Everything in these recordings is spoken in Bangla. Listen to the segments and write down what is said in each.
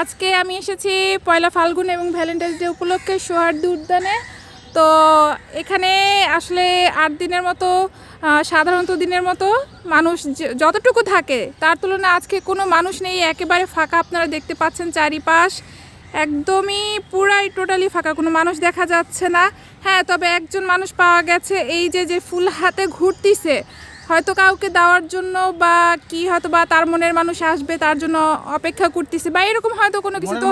আজকে আমি এসেছি পয়লা ফাল্গুন এবং ভ্যালেন্টাইন্স ডে উপলক্ষে সোহার্দি উদ্যানে তো এখানে আসলে আট দিনের মতো সাধারণত দিনের মতো মানুষ যতটুকু থাকে, তার তুলনায় আজকে কোনো মানুষ নেই। একেবারে ফাঁকা আপনারা দেখতে পাচ্ছেন চারিপাশ। একদমই পুরাই টোটালি ফাঁকা, কোনো মানুষ দেখা যাচ্ছে না। হ্যাঁ তবে একজন মানুষ পাওয়া গেছে, এই যে যে ফুল হাতে ঘুরতিছে হয়তো কাউকে দেওয়ার জন্য বা কি হয়তো বা তার মনের মানুষ আসবে তার জন্য অপেক্ষা করতেছে বা এরকম হয়তো কোনো কিছু তো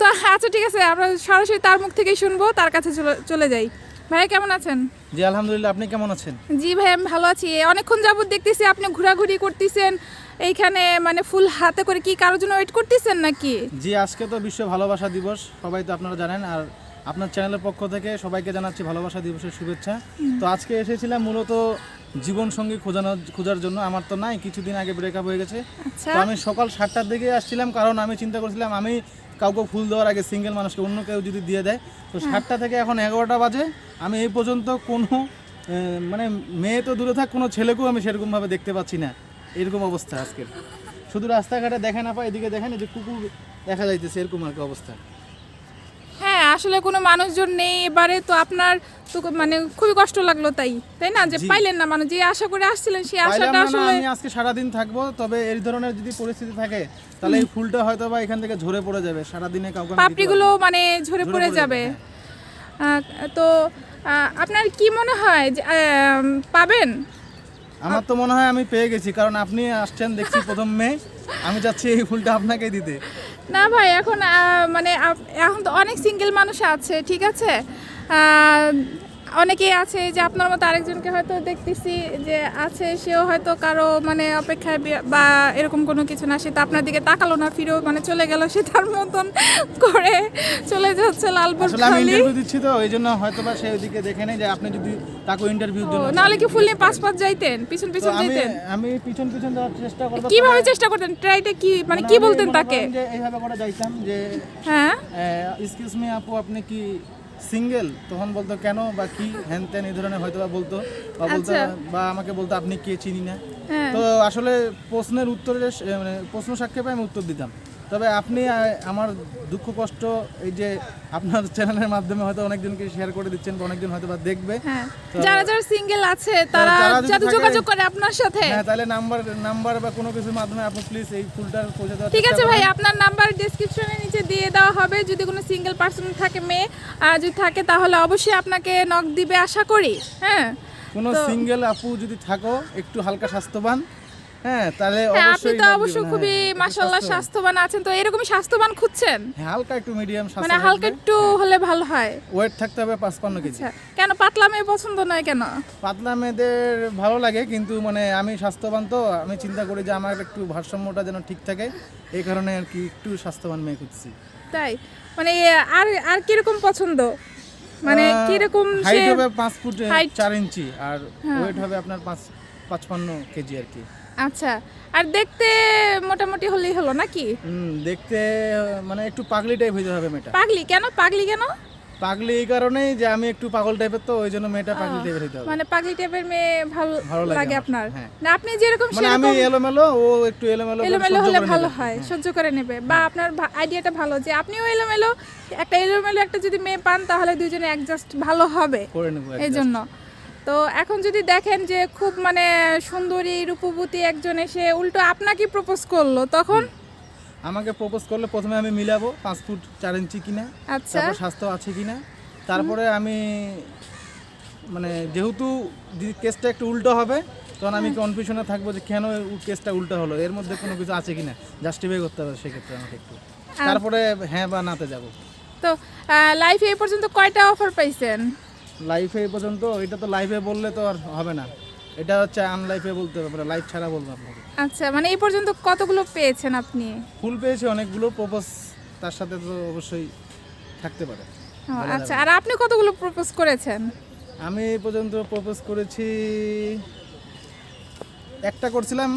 তো আচ্ছা ঠিক আছে আমরা সরাসরি তার মুখ থেকেই শুনব তার কাছে চলে- চলে যাই। ভাই কেমন আছেন? জি আলহামদুলিল্লাহ আপনি কেমন আছেন? জি ভাই আমি ভালো আছি। অনেকক্ষণ যাবত দেখতেছি আপনি ঘোরাঘুরি করতেছেন এইখানে মানে ফুল হাতে করে কি কারোর জন্য ওয়েট করতেছেন নাকি? জি আজকে তো বিশ্ব ভালোবাসা দিবস সবাই তো আপনারা জানেন আর আপনার চ্যানেলের পক্ষ থেকে সবাইকে জানাচ্ছি ভালোবাসা দিবসের শুভেচ্ছা। তো আজকে এসেছিলাম মূলত জীবন সঙ্গী খোঁজানো খোঁজার জন্য আমার তো নাই কিছুদিন আগে ব্রেকআপ হয়ে গেছে। আচ্ছা। তো আমি সকাল সাতটার দিকে আসছিলাম কারণ আমি চিন্তা করছিলাম আমি কাউকে ফুল দেওয়ার আগে সিঙ্গেল মানুষকে অন্য কেউ যদি দিয়ে দেয় তো সাতটা থেকে এখন এগারোটা বাজে আমি এই পর্যন্ত কোনো মানে মেয়ে তো দূরে থাক কোনো ছেলেকেও আমি সেরকমভাবে দেখতে পাচ্ছি না এরকম অবস্থা আজকের। শুধু রাস্তাঘাটে দেখা না পাই এদিকে দেখেন এই যে কুকুর দেখা যাইতেছে এরকম আর কি অবস্থা। হ্যাঁ আসলে কোনো মানুষজন নেই এবারে তো আপনার তো মানে খুবই কষ্ট লাগল তাই তাই না? যে পাইলেন না মানে যে আশা করে আসছিলেন সেই আশাটা আসলে আমি আজকে সারাদিন থাকব তবে এই ধরনের যদি পরিস্থিতি থাকে তাহলে এই ফুলটা হয়তো বা এখান থেকে ঝরে পড়ে যাবে সারাদিনে কাউকে আমি পাপড়িগুলো মানে ঝরে পড়ে যাবে। তো আপনার কি মনে হয় যে পাবেন? আমার তো মনে হয় আমি পেয়ে গেছি কারণ আপনি আসছেন দেখছি প্রথম আমি চাচ্ছি এই ফুলটা আপনাকে দিতে। না ভাই এখন মানে এখন তো অনেক সিঙ্গেল মানুষ আছে ঠিক আছে? অনেকেই আছে যে আপনার মতো আরেকজনকে হয়তো দেখতেছি যে আছে সেও হয়তো কারও মানে অপেক্ষায় বা এরকম কোনো কিছু না সে তো আপনার দিকে তাকালো না ফিরেও মানে চলে গেল সে তার মতন করে চলে যাচ্ছে লালপুর আমি ইন্টারভিউ দিচ্ছি তো এই জন্য হয়তো বা সে ওইদিকে দেখে নেই যে আপনি যদি তাকে ইন্টারভিউর জন্য নাহলে কি ফুল নিয়ে পাঁচ পাঁচ যাইতেন পিছন পিছন যাইতেন আমি পিছন পিছন যাওয়ার চেষ্টা করব কীভাবে চেষ্টা করতেন? ট্রাইটা কি মানে মানে কি বলতেন তাকে? যে এইভাবে করে যাইতাম যে হ্যাঁ। এক্সকিউজ মি আপু আপনি কি সিঙ্গেল তখন বলতো কেন বা কি হ্যান ত্যান এই ধরনের হয়তো বা বলতো বা বলতো আচ্ছা। বা আমাকে বলতো আপনি কে চিনি না? হ্যাঁ। তো আসলে প্রশ্নের উত্তরে মানে প্রশ্ন সাক্ষেপে আমি উত্তর দিতাম। তবে আপনি আমার দুঃখ কষ্ট এই যে আপনার চ্যানেলের মাধ্যমে হয়তো অনেকজনকে শেয়ার করে দিচ্ছেন বা অনেকজন হয়তো বা দেখবে। হ্যাঁ। যারা যারা সিঙ্গেল আছে তারা যারা যাতে যোগাযোগ করে আপনার সাথে। হ্যাঁ তাহলে নাম্বার নাম্বার বা কোনো কিছুর মাধ্যমে আপনি প্লিজ এই ফুলটার পৌঁছে দেওয়ার ঠিক আছে ভাই আপনার নাম্বার ডেসক্রিপশনে নিচে দিয়ে দেওয়া হবে। যদি কোনো সিঙ্গেল পার্সন থাকে মেয়ে আর যদি থাকে তাহলে অবশ্যই আপনাকে নক দিবে আশা করি। হ্যাঁ। কোনো সিঙ্গেল আপু যদি থাকো একটু হালকা স্বাস্থ্যবান। হ্যাঁ তাহলে হ্যাঁ আপনি তো knock খুবই হ্যাঁ, স্বাস্থ্যবান। স্বাস্থ্যবান আছেন তো এরকমই স্বাস্থ্যবান খুঁজছেন? হ্যাঁ হালকা একটু মিডিয়াম মানে হালকা একটু হলে ভালো হয়। ওয়েট থাকতে হবে পাঁচপান্ন কেজি। আচ্ছা কেন পাতলা মেয়ে পছন্দ নয় কেন? পাতলা মেয়েদের ভালো লাগে কিন্তু মানে আমি স্বাস্থ্যবান তো আমি চিন্তা করি যে আমার একটু ভারসাম্যটা যেন ঠিক থাকে এই কারণে আর কি একটু স্বাস্থ্যবান মেয়ে খুঁজছি। তাই? মানে আর আর কীরকম পছন্দ? মানে কীরকম হাইট হবে পাঁচ ফুট চার ইঞ্চি আর হ্যাঁ। ওয়েট হবে আপনার পাঁচ পাঁচপান্ন কেজি আর কি। আচ্ছা আর দেখতে মোটামুটি হলেই হলো নাকি? হুম, দেখতে মানে একটু পাগলি টাইপ হইতে হবে মেয়েটা। পাগলি? কেন? পাগলি কেন? পাগলি এই কারণেই যে আমি একটু পাগল টাইপের তো ওই জন্য মেয়েটা পাগলি টাইপের হইতে হবে। মানে পাগলি টাইপের মেয়ে ভালো ভালো লাগে আপনার? হ্যাঁ। না আপনি যেরকম মানে আমি এলোমেলো ও একটু এলোমেলো এলোমেলো হলে ভালো হয় সহ্য করে নেবে। বা আপনার আইডিয়াটা ভালো যে আপনিও এলোমেলো একটা এলোমেলো একটা যদি মেয়ে পান তাহলে দুজনে অ্যাডজাস্ট ভালো হবে। করে নেব এই জন্য। তো এখন যদি দেখেন যে খুব মানে সুন্দরী রূপবতী একজন এসে উল্টো আপনাকে প্রপোজ করল? তখন? আমাকে প্রপোজ করলে প্রথমে আমি মিলাবো পাঁচ ফুট চার ইঞ্চি কিনা আচ্ছা। তারপর স্বাস্থ্য আছে কিনা তারপরে আমি মানে যেহেতু যদি কেসটা একটু উল্টো হবে তখন আমি কনফিউশনে থাকব যে কেন এই কেসটা উল্টো হলো এর মধ্যে কোনো কিছু আছে কিনা জাস্টিফাই করতে হবে সেক্ষেত্রে আমাকে একটু। তারপরে হ্যাঁ বা নাতে যাব। তো লাইফে এই পর্যন্ত কয়টা অফার পাইছেন? লাইফে এই পর্যন্ত এটা তো লাইফে বললে তো আর হবে না। এটা হচ্ছে আনলাইফে বলতে হবে লাইফ ছাড়া বলব আপনাকে। আচ্ছা মানে এই পর্যন্ত কতগুলো পেয়েছেন আপনি? ফুল পেয়েছি অনেকগুলো প্রপোজ তার সাথে তো অবশ্যই থাকতে পারে। আচ্ছা আর আপনি কতগুলো প্রপোজ করেছেন? আমি এই পর্যন্ত প্রপোজ করেছি একটা করছিলাম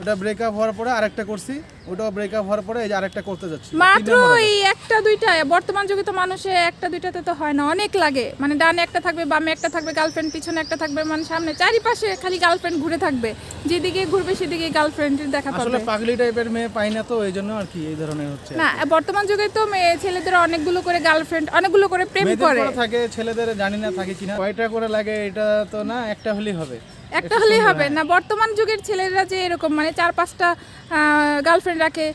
ওটা ব্রেকআপ হওয়ার পরে আরেকটা করছি ওটাও ব্রেকআপ হওয়ার পরে এই যে আরেকটা করতে যাচ্ছি। মাত্র। এই একটা দুইটা বর্তমান যুগে তো মানুষে একটা দুইটাতে তো হয় না অনেক লাগে। মানে ডানে একটা থাকবে বামে একটা থাকবে গার্লফ্রেন্ড পিছনে একটা থাকবে মানে সামনে চারিপাশে খালি গার্লফ্রেন্ড ঘুরে থাকবে। যেদিকে ঘুরবে সেদিকে গার্লফ্রেন্ড দেখা পাবে। আসলে পাগলি টাইপের মেয়ে পাই না তো এই জন্য আর কি এই ধরনের হচ্ছে না বর্তমান যুগে তো মেয়ে ছেলেদের অনেকগুলো করে গার্লফ্রেন্ড অনেকগুলো করে প্রেম করে। করে থাকে ছেলেদের জানি না থাকে কিনা। কয়টা করে লাগে এটা তো না একটা হলেই হবে। একটা হলেই হবে না বর্তমান যুগের ছেলেরা যে এরকম মানে চার পাঁচটা গার্লফ্রেন্ড রাখে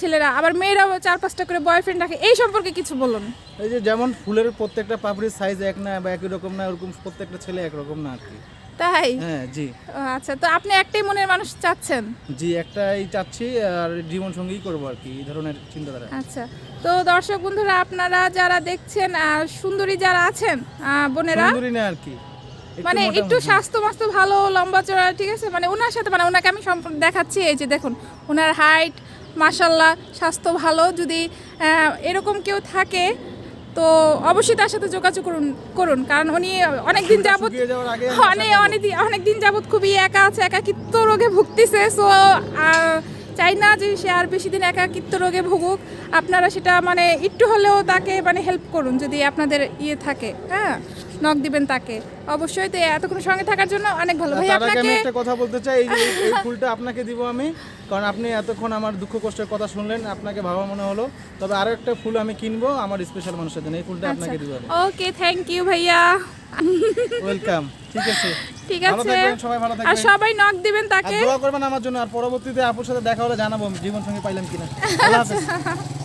ছেলেরা আবার মেয়েরাও চার পাঁচটা করে বয়ফ্রেন্ড রাখে এই সম্পর্কে কিছু বলুন। এই যে যেমন ফুলের প্রত্যেকটা পাপড়ির সাইজ এক না বা একই রকম না ওরকম প্রত্যেকটা ছেলে একরকম না আর কি। তাই? হ্যাঁ জি। আচ্ছা তো আপনি একটাই মনের মানুষ চাচ্ছেন? জি একটাই চাচ্ছি আর জীবন সঙ্গীই করব আর কি এই ধরনের চিন্তাধারা। আচ্ছা তো দর্শক বন্ধুরা আপনারা যারা দেখছেন সুন্দরী যারা আছেন বোনেরা? সুন্দরী না আর কি। মানে একটু স্বাস্থ্য মাস্ত ভালো লম্বা চড়া ঠিক আছে? মানে ওনার সাথে মানে ওনাকে আমি সম্পর্ক দেখাচ্ছি এই যে দেখুন ওনার হাইট মাশাল্লাহ স্বাস্থ্য ভালো। যদি এরকম কেউ থাকে তো অবশ্যই তার সাথে যোগাযোগ করুন করুন। কারণ উনি অনেক দিন যাবত যাওয়ার আগে অনেক অনেক দিন অনেক দিন যাবত খুবই একা আছে একাকিত্ব রোগে ভুগতেছে। সো চাই না যে সে আর বেশি দিন একাকিত্ব রোগে ভুগুক। আপনারা সেটা মানে একটু হলেও তাকে মানে হেল্প করুন যদি আপনাদের ইয়ে থাকে হ্যাঁ? নক দিবেন তাকে। অবশ্যই তো এতক্ষণ সঙ্গে থাকার জন্য অনেক ভালো। ভাই আপনাকে আমি একটা কথা বলতে চাই এই ফুলটা আপনাকে দিব আমি কারণ আপনি এতক্ষণ আমার দুঃখ কষ্টের কথা শুনলেন আপনাকে ভাবা মনে হলো। তবে আরও একটা ফুল আমি কিনবো আমার স্পেশাল মানুষের জন্য এই ফুলটা আচ্ছা। আপনাকে দিব ওকে থ্যাংক ইউ ভাইয়া। ওয়েলকাম ঠিক আছে। ঠিক আছে। সবাই ভালো থাকবেন। আর সবাই নক দিবেন আর তাকে দোয়া করবেন আমার জন্য আর পরবর্তীতে আপুর সাথে দেখা হলে জানাব জীবন সঙ্গী পাইলাম কিনা। আল্লাহ হাফেজ।